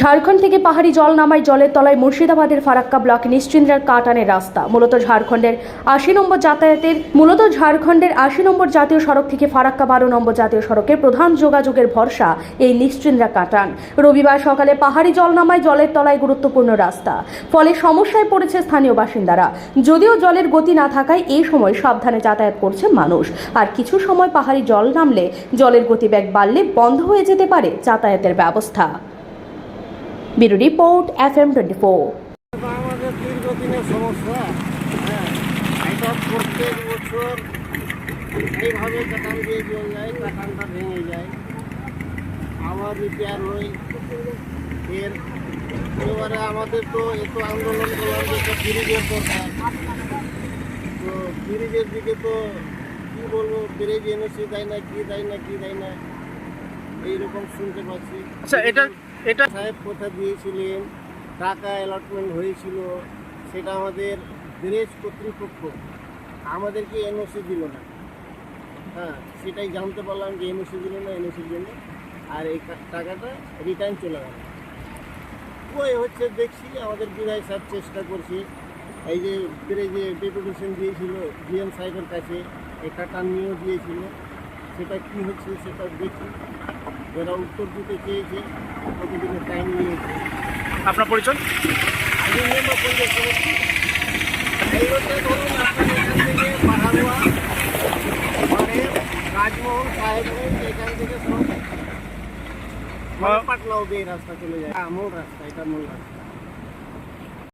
ঝাড়খণ্ড থেকে পাহাড়ি জল নামায় জলের তলায় মুর্শিদাবাদের ফারাক্কা ব্লক নিশ্চিন্দ্রার কাটানের রাস্তা। মূলত ঝাড়খণ্ডের আশি নম্বর যাতায়াতের মূলত ঝাড়খণ্ডের আশি নম্বর জাতীয় সড়ক থেকে ফারাক্কা বারো নম্বর জাতীয় সড়কের প্রধান যোগাযোগের ভরসা এই নিশ্চিন্দ্রা কাটান। রবিবার সকালে পাহাড়ি জল নামায় জলের তলায় গুরুত্বপূর্ণ রাস্তা। ফলে সমস্যায় পড়েছে স্থানীয় বাসিন্দারা। যদিও জলের গতি না থাকায় এই সময় সাবধানে যাতায়াত করছে মানুষ। আর কিছু সময় পাহাড়ি জল নামলে জলের গতিবেগ বাড়লে বন্ধ হয়ে যেতে পারে যাতায়াতের ব্যবস্থা। Bureau report F M twenty four. আমাদের দীর্ঘদিনের সমস্যা হ্যাঁ এটা প্রত্যেক বছর এইভাবে কাটান দিয়ে জল যায় কাটানটা ভেঙে যায়। আবার রিপেয়ার হয় এর এবারে আমাদের তো এত আন্দোলন করলাম যে একটা ব্রিজের দরকার তো ব্রিজের দিকে তো কী বলব ব্রিজ এনেছি দেয় না কি দেয় না কি দেয় না এইরকম শুনতে পাচ্ছি। আচ্ছা এটা এটা সাহেব কথা দিয়েছিলেন, টাকা অ্যালটমেন্ট হয়েছিল, সেটা আমাদের ব্রিজ কর্তৃপক্ষ আমাদেরকে এনওসি দিল না। হ্যাঁ সেটাই জানতে পারলাম যে এনওসি দিল না এনওসির জন্য আর এই টাকাটা রিটার্ন চলে গেল। ওই হচ্ছে দেখছি, আমাদের বিধায়ক সাহেব চেষ্টা করছে, এই যে ব্রিজে ডেপুটেশন দিয়েছিল জিএম সাহেবের কাছে এই কাটা নিয়েও দিয়েছিল, সেটা কী হচ্ছে সেটা দেখি। যারা উত্তর দিতে চেয়েছে প্রতিদিনের টাইম নিয়েছে। আপনার পরিচয়? আমি নেব পঞ্চাশ সমিতি। এই ধরুন আপনার এখান থেকে পাহাড়ুয়া মানে রাজমোহন সাহেবগঞ্জ এখান থেকে সব অব্দি রাস্তা চলে যায়। মূল রাস্তা এটা মূল রাস্তা।